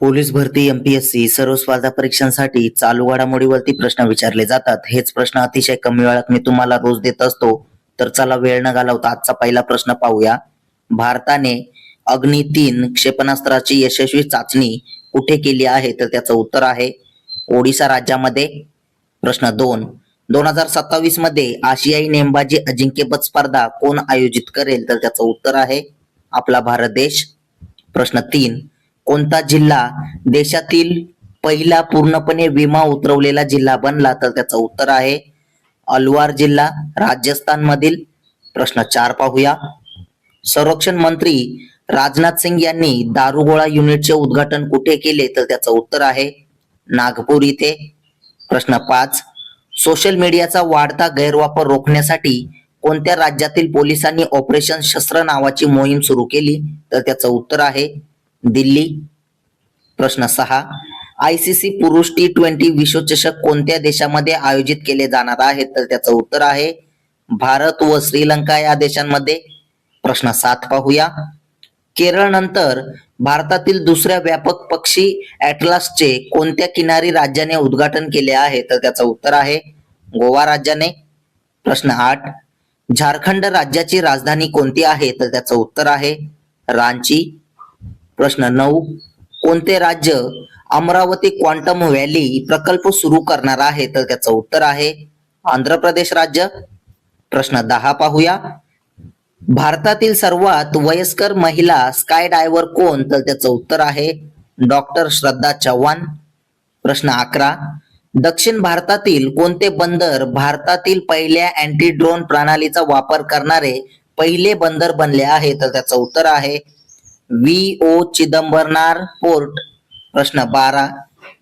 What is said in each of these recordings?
Police भरती MPSC सर्व स्पर्धा परीक्षांसाठी चालू घडामोडीवरती प्रश्न विचारले जातात. हेच प्रश्न अतिशय कमी वेळात मी तुम्हाला रोज देत असतो. तर चला वेळ न घालवता आजचा पहिला प्रश्न पाहूया. भारताने अग्नि तीन क्षेपणास्त्राची यशस्वी चाचणी कुठे केली आहे? तर त्याचं उत्तर आहे ओडिसा राज्यामध्ये. प्रश्न दोन. दोन हजार सत्तावीसमध्ये आशियाई नेमबाजी अजिंक्यपद स्पर्धा कोण आयोजित करेल? तर त्याचं उत्तर आहे आपला भारत देश. प्रश्न तीन. कोणता जिल्हा देशातील पहिला पूर्णपणे विमा उतरवलेला जिल्हा बनला? तर त्याचं उत्तर आहे अलवार जिल्हा. राजस्थान मधील प्रश्न चार पाहूया. संरक्षण मंत्री राजनाथ सिंग यांनी दारुगोळा युनिटचे उद्घाटन कुठे केले? तर त्याचं उत्तर आहे नागपूर इथे. प्रश्न पाच. सोशल मीडियाचा वाढता गैरवापर रोखण्यासाठी कोणत्या राज्यातील पोलिसांनी ऑपरेशन शस्त्र नावाची मोहीम सुरू केली? तर त्याचं उत्तर आहे दिल्ली. प्रश्न सहा. आयसीसी पुरुष टी ट्वेंटी विश्वचषक कोणत्या देशामध्ये आयोजित केले जाणार आहे? तर त्याचं उत्तर आहे भारत व श्रीलंका या देशांमध्ये. प्रश्न सात पाहूया. केरळ नंतर भारतातील दुसऱ्या व्यापक पक्षी ऍटलासचे कोणत्या किनारी राज्याने उद्घाटन केले आहे? तर त्याचं उत्तर आहे गोवा राज्याने. प्रश्न आठ. झारखंड राज्याची राजधानी कोणती आहे? तर त्याचं उत्तर आहे रांची. प्रश्न नऊ. कोणते राज्य अमरावती क्वांटम व्हॅली प्रकल्प सुरू करणार आहे? तर त्याचं उत्तर आहे आंध्र प्रदेश राज्य. प्रश्न दहा पाहूया. भारतातील सर्वात वयस्कर महिला स्काय डायव्हर कोण? तर त्याचं उत्तर आहे डॉक्टर श्रद्धा चव्हाण. प्रश्न अकरा. दक्षिण भारतातील कोणते बंदर भारतातील पहिल्या अँटी ड्रोन प्रणालीचा वापर करणारे पहिले बंदर बनले आहे तर त्याचं उत्तर आहे व्ही. ओ. चिदंबरनार पोर्ट प्रश्न बारा.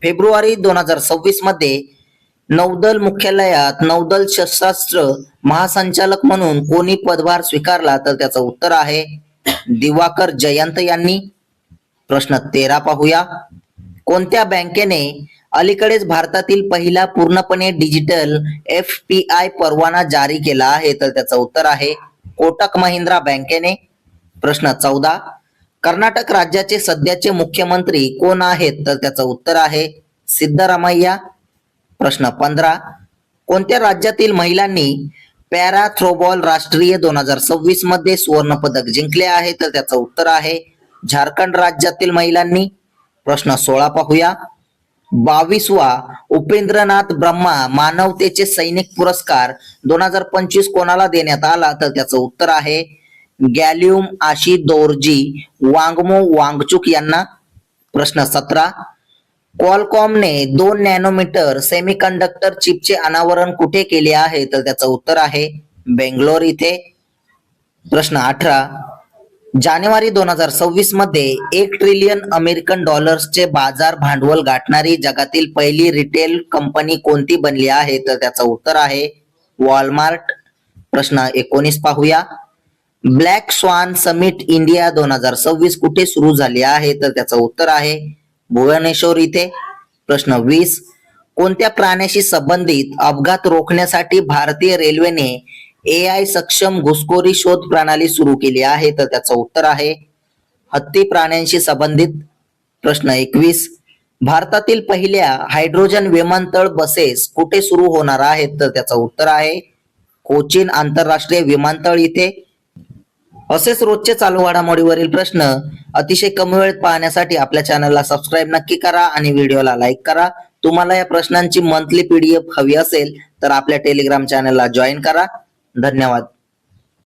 फेब्रुवारी दोन हजार सव्वीसमध्ये नौदल मुख्यालयात नौदल शस्त्रास्त्र महासंचालक म्हणून कोणी पदभार स्वीकारला तर त्याचं उत्तर आहे दिवाकर जयंत यांनी. प्रश्न तेरा पाहूया. कोणत्या बँकेने अलीकडेच भारतातील पहिला पूर्णपणे डिजिटल एफ पी आय परवाना जारी केला आहे? तर त्याचं उत्तर आहे कोटक महिंद्रा बँकेने. प्रश्न चौदा. कर्नाटक राज्याचे सध्याचे मुख्यमंत्री कोण आहेत? तर त्याचं उत्तर आहे सिद्धरामय्या. प्रश्न पंधरा. कोणत्या राज्यातील महिलांनी पॅरा थ्रोबॉल राष्ट्रीय दोन हजार सव्वीसमध्ये सुवर्ण पदक जिंकले आहे? तर त्याचं उत्तर आहे झारखंड राज्यातील महिलांनी. प्रश्न सोळा पाहूया. बावीसवा उपेंद्रनाथ ब्रह्मा मानवतेचे सैनिक पुरस्कार दोन हजार पंचवीस कोणाला देण्यात आला? तर त्याचं उत्तर आहे गॅल्युम आशी दोरजी वांगमो वांगचुक यांना प्रश्न सतरा. क्वालकॉमने दोन नॅनोमीटर सेमीकंडक्टर चिपचे अनावरण कुठे केले आहे? तर त्याचं उत्तर आहे बेंगलोर इथे. प्रश्न अठरा. जानेवारी दोन हजार सव्वीसमध्ये एक ट्रिलियन अमेरिकन डॉलर्सचे बाजार भांडवल गाठणारी जगातील पहिली रिटेल कंपनी कोणती बनली आहे? तर त्याचं उत्तर आहे वॉलमार्ट. प्रश्न एकोणीस पाहूया. ब्लॅक स्वान समिट इंडिया दोन हजार सव्वीस कुठे सुरू झाली आहे? तर त्याचं उत्तर आहे भुवनेश्वर इथे. प्रश्न वीस. कोणत्या प्राण्याशी संबंधित अपघात रोखण्यासाठी भारतीय रेल्वेने ए आय सक्षम घुसखोरी शोध प्रणाली सुरू केली आहे? तर त्याचं उत्तर आहे हत्ती प्राण्यांशी संबंधित. प्रश्न एकवीस. भारतातील पहिल्या हायड्रोजन विमानतळ बसेस कुठे सुरू होणार आहेत? तर त्याचं उत्तर आहे कोचीन आंतरराष्ट्रीय विमानतळ इथे. असेच रोजचे चालू घडामोडीवरील प्रश्न अतिशय कमी वेळेत पाहण्यासाठी आपल्या चॅनलला सबस्क्राईब नक्की करा आणि व्हिडिओला लाईक करा. तुम्हाला या प्रश्नांची मंथली पीडीएफ हवी असेल तर आपल्या टेलिग्राम चॅनलला जॉईन करा. धन्यवाद.